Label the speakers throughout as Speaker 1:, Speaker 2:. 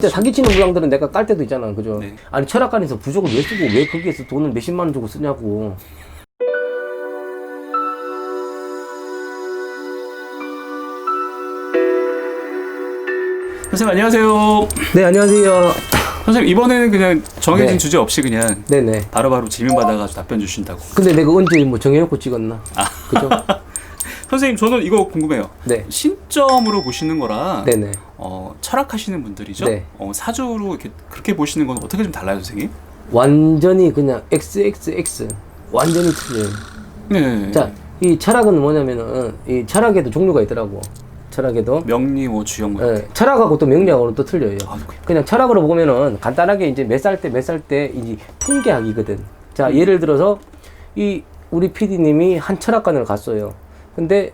Speaker 1: 진짜 사기치는 무당들은 내가 깔 때도 있잖아, 그죠?
Speaker 2: 네.
Speaker 1: 아니 철학관에서 부족을 왜 쓰고 왜 거기에서 돈을 몇십만 원 주고 쓰냐고.
Speaker 2: 선생님 안녕하세요.
Speaker 1: 네, 안녕하세요.
Speaker 2: 선생님 이번에는 그냥 정해진
Speaker 1: 네.
Speaker 2: 주제 없이 그냥
Speaker 1: 네네.
Speaker 2: 바로바로 질문 받아가지고 답변 주신다고.
Speaker 1: 근데 내가 언제 뭐 정해놓고 찍었나? 그죠?
Speaker 2: 선생님 저는 이거 궁금해요.
Speaker 1: 네.
Speaker 2: 신점으로 보시는 거랑
Speaker 1: 네네.
Speaker 2: 어, 철학하시는 분들이죠.
Speaker 1: 네.
Speaker 2: 어, 사주로 이렇게 그렇게 보시는 건 어떻게 좀 달라요, 선생님?
Speaker 1: 완전히 그냥 XXX. 완전히 틀려요.
Speaker 2: 네.
Speaker 1: 자, 이 철학은 뭐냐면은, 이 철학에도 종류가 있더라고. 철학에도.
Speaker 2: 명리 뭐 주영 뭐.
Speaker 1: 예, 철학하고 또 명리하고는 또 틀려요.
Speaker 2: 아, 그-
Speaker 1: 그냥 철학으로 보면은 간단하게 이제 몇 살 때 몇 살 때 이제 통계학이거든. 자, 예를 들어서 이 우리 PD님이 한 철학관을 갔어요. 근데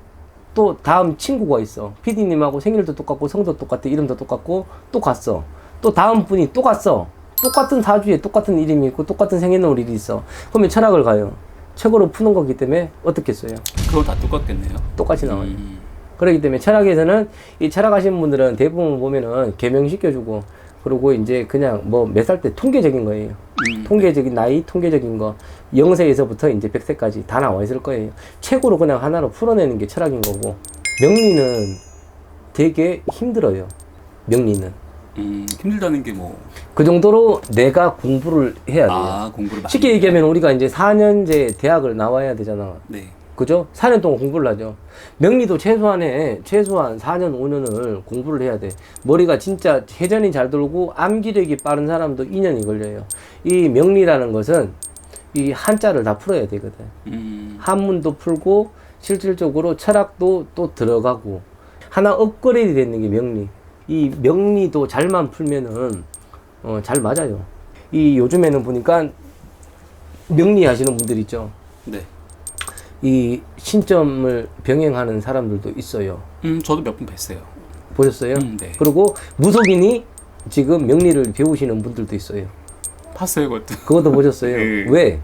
Speaker 1: 또 다음 친구가 있어. PD님하고 생일도 똑같고 성도 똑같아 이름도 똑같고 또 갔어. 또 다음 분이 또 갔어. 똑같은 사주에 똑같은 이름이 있고 똑같은 생일월일이 있어. 그러면 철학을 가요. 책으로 푸는 거기 때문에 어떻겠어요?
Speaker 2: 그거 다 똑같겠네요.
Speaker 1: 똑같이 나와요.
Speaker 2: 음.
Speaker 1: 그렇기 때문에 철학에서는 이 철학하시는 분들은 대부분 보면은 개명시켜주고 그리고 이제 그냥 뭐 몇 살 때 통계적인 거예요.
Speaker 2: 음.
Speaker 1: 통계적인 나이, 통계적인 거 0세에서부터 이제 100세까지 다 나와 있을 거예요. 책으로 그냥 하나로 풀어내는 게 철학인 거고 명리는 되게 힘들어요. 명리는
Speaker 2: 음, 힘들다는 게 뭐.
Speaker 1: 그 정도로 내가 공부를 해야 돼요.
Speaker 2: 아, 공부를 많이.
Speaker 1: 쉽게 얘기하면 우리가 이제 4년제 대학을 나와야 되잖아.
Speaker 2: 네.
Speaker 1: 그죠? 4년 동안 공부를 하죠. 명리도 최소한에, 최소한 4년, 5년을 공부를 해야 돼. 머리가 진짜 회전이 잘 돌고 암기력이 빠른 사람도 2년이 걸려요. 이 명리라는 것은 이 한자를 다 풀어야 되거든.
Speaker 2: 음.
Speaker 1: 한문도 풀고 실질적으로 철학도 또 들어가고 하나 업그레이드 되는 게 명리. 이 명리도 잘만 풀면은 어, 잘 맞아요. 이 요즘에는 보니까 명리 하시는 분들 있죠.
Speaker 2: 네.
Speaker 1: 이 신점을 병행하는 사람들도 있어요.
Speaker 2: 음, 저도 몇 분 뵀어요.
Speaker 1: 보셨어요?
Speaker 2: 음, 네.
Speaker 1: 그리고 무속인이 지금 명리를 배우시는 분들도 있어요.
Speaker 2: 봤어요, 그것도.
Speaker 1: 그것도 보셨어요?
Speaker 2: 예.
Speaker 1: 왜?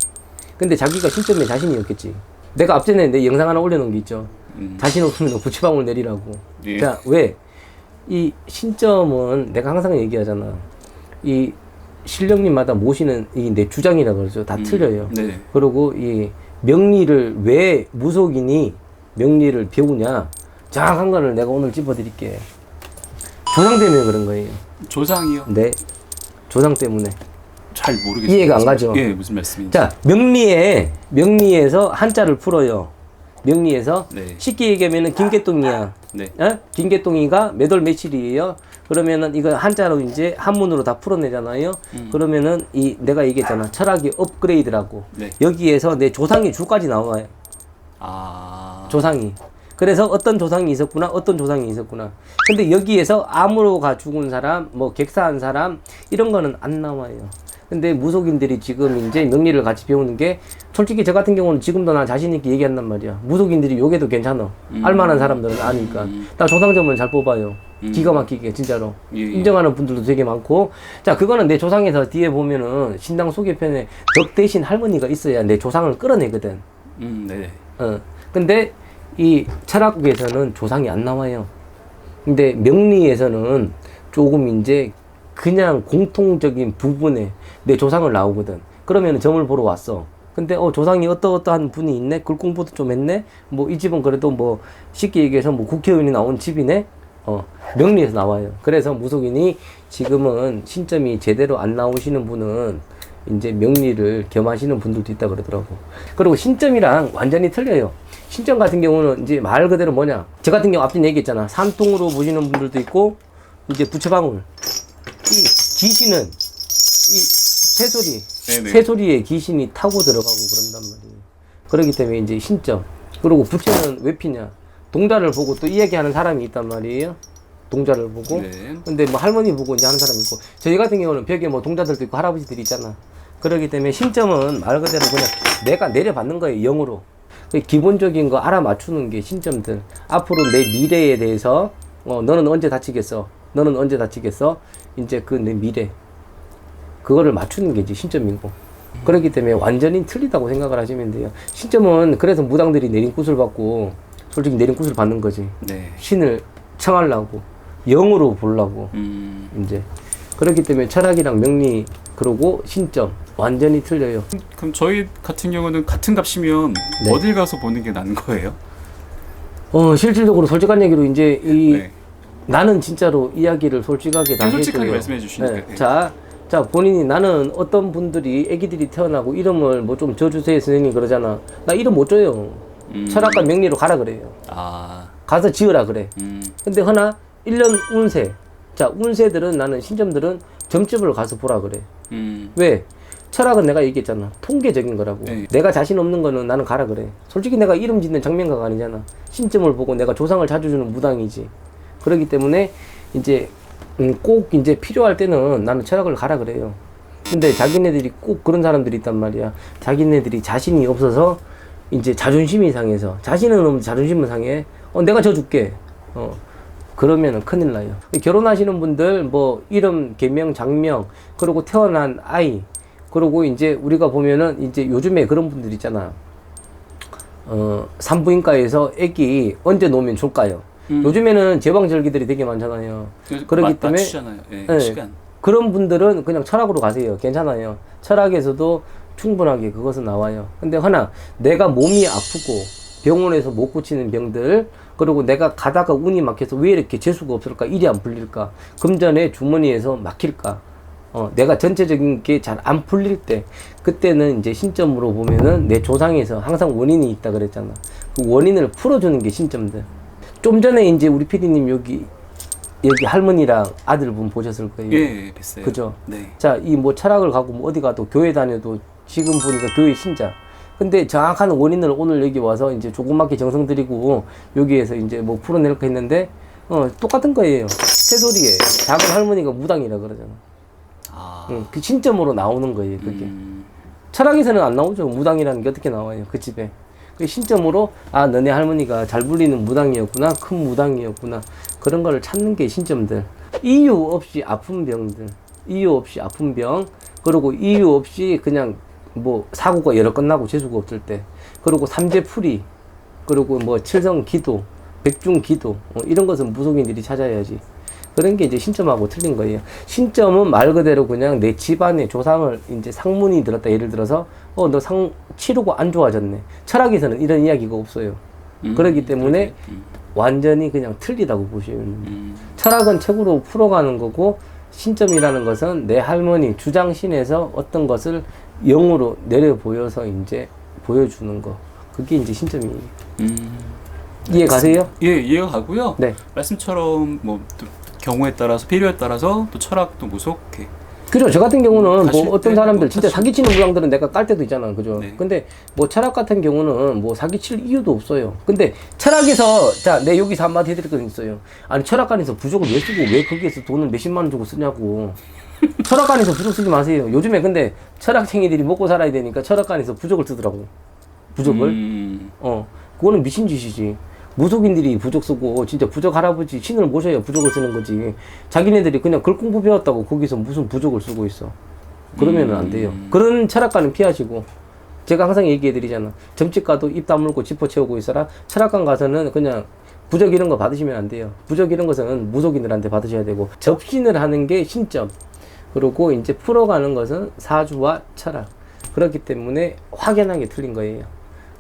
Speaker 1: 근데 자기가 신점에 자신이 없겠지. 내가 앞전에 내 영상 하나 올려놓은 게 있죠.
Speaker 2: 음.
Speaker 1: 자신 없으면 부치방울 내리라고.
Speaker 2: 예.
Speaker 1: 자, 왜? 이 신점은 내가 항상 얘기하잖아. 이 신령님마다 모시는 이 내 주장이라 그러죠. 다 틀려요.
Speaker 2: 네.
Speaker 1: 그리고 이 명리를 왜 무속인이 명리를 배우냐 정확한 거를 내가 오늘 짚어드릴게 조상 때문에 그런 거예요
Speaker 2: 조상이요?
Speaker 1: 네 조상 때문에
Speaker 2: 잘 모르겠어요.
Speaker 1: 이해가 안 가죠?
Speaker 2: 예, 무슨 말씀인지.
Speaker 1: 자 명리에 명리에서 한자를 풀어요 명리에서
Speaker 2: 네.
Speaker 1: 쉽게 얘기하면은 김개똥이야
Speaker 2: 네.
Speaker 1: 어? 김개똥이가 몇월 며칠이에요 그러면은 이거 한자로 이제 한문으로 다 풀어내잖아요
Speaker 2: 음.
Speaker 1: 그러면은 이 내가 얘기했잖아 철학이 업그레이드라고
Speaker 2: 네.
Speaker 1: 여기에서 내 조상의 주까지 나와요
Speaker 2: 아.
Speaker 1: 조상이. 그래서 어떤 조상이 있었구나, 어떤 조상이 있었구나. 근데 여기에서 암으로 가 죽은 사람, 뭐 객사한 사람, 이런 거는 안 나와요. 근데 무속인들이 지금 이제 명리를 같이 배우는 게 솔직히 저 같은 경우는 지금도 나 자신 있게 얘기한단 말이야. 무속인들이 요게도 괜찮아. 알만한 사람들은 아니까. 나 조상점을 잘 뽑아요. 기가 막히게, 진짜로.
Speaker 2: 예, 예.
Speaker 1: 인정하는 분들도 되게 많고. 자, 그거는 내 조상에서 뒤에 보면은 신당 소개편에 덕 대신 할머니가 있어야 내 조상을 끌어내거든.
Speaker 2: 음, 네.
Speaker 1: 어. 근데 이 철학에서는 조상이 안 나와요. 근데 명리에서는 조금 이제 그냥 공통적인 부분에 내 조상을 나오거든. 그러면 점을 보러 왔어. 근데 어 조상이 어떠어떠한 분이 있네. 글 공부도 좀 했네. 뭐 이 집은 그래도 뭐 쉽게 얘기해서 뭐 국회의원이 나온 집이네. 어 명리에서 나와요. 그래서 무속인이 지금은 신점이 제대로 안 나오시는 분은 이제 명리를 겸하시는 분들도 있다 그러더라고. 그리고 신점이랑 완전히 틀려요. 신점 같은 경우는 이제 말 그대로 뭐냐. 저 같은 경우 앞전 얘기했잖아. 산통으로 보시는 분들도 있고 이제 부처방울. 이 귀신은 이 새소리,
Speaker 2: 네네.
Speaker 1: 새소리에 귀신이 타고 들어가고 그런단 말이에요. 그렇기 때문에 이제 신점. 그리고 부처는 왜 피냐. 동자를 보고 또 이야기하는 사람이 있단 말이에요. 동자를 보고.
Speaker 2: 네.
Speaker 1: 근데 뭐 할머니 보고 이제 하는 사람이 있고 저희 같은 경우는 벽에 뭐 동자들도 있고 할아버지들이 있잖아. 그렇기 때문에 신점은 말 그대로 그냥 내가 내려받는 거예요 영으로. 그 기본적인 거 알아맞추는 게 신점들. 앞으로 내 미래에 대해서 어 너는 언제 다치겠어? 너는 언제 다치겠어? 이제 그 내 미래 그거를 맞추는 게 이제 신점이고. 그렇기 때문에 완전히 틀리다고 생각을 하시면 돼요. 신점은 그래서 무당들이 내린 굿을 받고 솔직히 내린 굿을 받는 거지.
Speaker 2: 네.
Speaker 1: 신을 청하려고 영으로 보려고
Speaker 2: 음.
Speaker 1: 이제 그렇기 때문에 철학이랑 명리 그리고 신점 완전히 틀려요.
Speaker 2: 그럼 저희 같은 경우는 같은 값이면
Speaker 1: 네.
Speaker 2: 어딜 가서 보는 게 나은 거예요?
Speaker 1: 어 실질적으로 솔직한 얘기로 이제 이
Speaker 2: 네.
Speaker 1: 나는 진짜로 이야기를 솔직하게 다
Speaker 2: 솔직하게
Speaker 1: 해줘요.
Speaker 2: 말씀해 주시니까. 네.
Speaker 1: 자, 자 본인이 나는 어떤 분들이 아기들이 태어나고 이름을 뭐좀 줘주세요 선생님 그러잖아. 나 이름 못 줘요.
Speaker 2: 음.
Speaker 1: 철학과 명리로 가라 그래요.
Speaker 2: 아,
Speaker 1: 가서 지으라 그래.
Speaker 2: 음,
Speaker 1: 근데 하나 1년 운세. 자 운세들은 나는 신점들은 점집을 가서 보라 그래.
Speaker 2: 음,
Speaker 1: 왜? 철학은 내가 얘기했잖아. 통계적인 거라고.
Speaker 2: 네.
Speaker 1: 내가 자신 없는 거는 나는 가라 그래. 솔직히 내가 이름 짓는 장면가가 아니잖아. 신점을 보고 내가 조상을 자주 주는 무당이지. 그렇기 때문에 이제 음, 꼭 이제 필요할 때는 나는 철학을 가라 그래요. 근데 자기네들이 꼭 그런 사람들이 있단 말이야. 자기네들이 자신이 없어서 이제 자존심이 상해서 자신은 없는데 자존심은 상해. 어, 내가 져 줄게. 어. 그러면은 큰일 나요. 결혼하시는 분들 뭐 이름, 개명, 장명, 그리고 태어난 아이, 그리고 이제 우리가 보면은 이제 요즘에 그런 분들 있잖아. 어, 산부인과에서 애기 언제 놓으면 좋을까요?
Speaker 2: 음.
Speaker 1: 요즘에는 제왕절기들이 되게 많잖아요. 그렇기
Speaker 2: 맞-
Speaker 1: 때문에.
Speaker 2: 예,
Speaker 1: 네.
Speaker 2: 시간.
Speaker 1: 그런 분들은 그냥 철학으로 가세요. 괜찮아요. 철학에서도 충분하게 그것은 나와요. 근데 하나, 내가 몸이 아프고 병원에서 못 고치는 병들, 그리고 내가 가다가 운이 막혀서 왜 이렇게 재수가 없을까? 일이 안 풀릴까? 금전에 주머니에서 막힐까? 어, 내가 전체적인 게 잘 안 풀릴 때, 그때는 이제 신점으로 보면은 내 조상에서 항상 원인이 있다 그랬잖아. 그 원인을 풀어주는 게 신점들. 좀 전에 이제 우리 피디님 여기, 여기 할머니랑 아들분 보셨을 거예요.
Speaker 2: 예, 예, 뵀어요.
Speaker 1: 그죠?
Speaker 2: 네.
Speaker 1: 자, 이 뭐 철학을 가고 뭐 어디 가도 교회 다녀도 지금 보니까 교회 신자. 근데 정확한 원인을 오늘 여기 와서 이제 조그맣게 정성 들이고 여기에서 이제 뭐 풀어낼까 했는데 어, 똑같은 거예요. 새소리에 작은 할머니가 무당이라 그러잖아.
Speaker 2: 아,
Speaker 1: 응, 그 신점으로 나오는 거예요, 그게.
Speaker 2: 음,
Speaker 1: 철학에서는 안 나오죠. 무당이라는 게 어떻게 나와요, 그 집에. 그 신점으로, 아, 너네 할머니가 잘 불리는 무당이었구나, 큰 무당이었구나. 그런 거를 찾는 게 신점들. 이유 없이 아픈 병들. 이유 없이 아픈 병. 그리고 이유 없이 그냥 뭐 사고가 여러 끝나고 재수가 없을 때. 그리고 삼재풀이. 그리고 뭐 칠성 기도, 백중 기도. 어, 이런 것은 무속인들이 찾아야지. 그런 게 이제 신점하고 틀린 거예요. 신점은 말 그대로 그냥 내 집안의 조상을 이제 상문이 들었다. 예를 들어서 어 너 상 치르고 안 좋아졌네. 철학에서는 이런 이야기가 없어요.
Speaker 2: 음,
Speaker 1: 그렇기 때문에
Speaker 2: 음,
Speaker 1: 완전히 그냥 틀리다고 보시면 됩니다.
Speaker 2: 음,
Speaker 1: 철학은 책으로 풀어가는 거고 신점이라는 것은 내 할머니 주장신에서 어떤 것을 영으로 내려 보여서 이제 보여주는 거. 그게 이제 신점이에요.
Speaker 2: 음.
Speaker 1: 이해 가세요?
Speaker 2: 예, 이해가 가고요.
Speaker 1: 네.
Speaker 2: 말씀처럼 뭐또 경우에 따라서 필요에 따라서 또 철학도 무속해.
Speaker 1: 그죠. 저 같은 경우는
Speaker 2: 가실
Speaker 1: 뭐 어떤
Speaker 2: 때
Speaker 1: 사람들
Speaker 2: 뭐
Speaker 1: 진짜 사기치는 무당들은 내가 깔 때도 있잖아. 그죠.
Speaker 2: 네.
Speaker 1: 근데 뭐 철학 같은 경우는 뭐 사기칠 이유도 없어요. 근데 철학에서 자, 내 여기서 한마디 해드릴 건 있어요. 아니, 철학관에서 부족을 왜 쓰고 왜 거기에서 돈을 몇십만 원 주고 쓰냐고. 철학관에서 부족 쓰지 마세요. 요즘에 근데 철학생이들이 먹고 살아야 되니까 철학관에서 부족을 쓰더라고. 부족을.
Speaker 2: 음,
Speaker 1: 어, 그거는 미친 짓이지. 무속인들이 부족 쓰고 진짜 부족 할아버지 신을 모셔야 부족을 쓰는 거지. 자기네들이 그냥 글 공부 배웠다고 거기서 무슨 부족을 쓰고 있어. 그러면은 안 돼요. 그런 철학관은 피하시고. 제가 항상 얘기해 드리잖아. 점집 가도 입 다물고 지퍼 채우고 있어라. 철학관 가서는 그냥 부적 이런 거 받으시면 안 돼요. 부적 이런 것은 무속인들한테 받으셔야 되고 접신을 하는 게 신점. 그리고 이제 풀어가는 것은 사주와 철학. 그렇기 때문에 확연하게 틀린 거예요.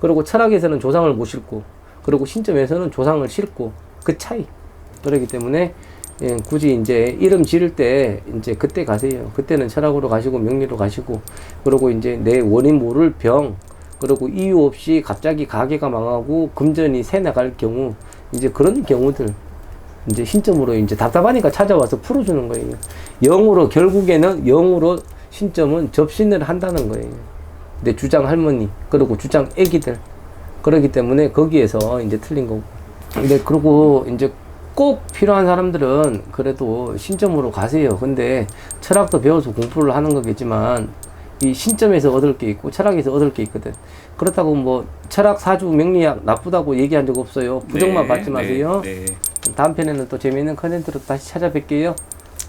Speaker 1: 그리고 철학에서는 조상을 못 싣고, 그리고 신점에서는 조상을 싣고, 그 차이. 그렇기 때문에, 예, 굳이 이제 이름 지을 때, 이제 그때 가세요. 그때는 철학으로 가시고, 명리로 가시고, 그리고 이제 내 원인 모를 병, 그리고 이유 없이 갑자기 가게가 망하고, 금전이 새 나갈 경우, 이제 그런 경우들, 이제 신점으로 이제 답답하니까 찾아와서 풀어주는 거예요. 영으로, 결국에는 영으로 신점은 접신을 한다는 거예요. 내 주장 할머니, 그리고 주장 애기들. 그러기 때문에 거기에서 이제 틀린 거고. 근데 그리고 이제 꼭 필요한 사람들은 그래도 신점으로 가세요. 근데 철학도 배워서 공부를 하는 거겠지만 이 신점에서 얻을 게 있고 철학에서 얻을 게 있거든. 그렇다고 뭐 철학 사주 명리학 나쁘다고 얘기한 적 없어요. 부정만
Speaker 2: 네,
Speaker 1: 받지 마세요.
Speaker 2: 네, 네.
Speaker 1: 다음 편에는 또 재미있는 컨텐츠로 다시 찾아뵐게요.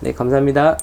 Speaker 1: 네, 감사합니다.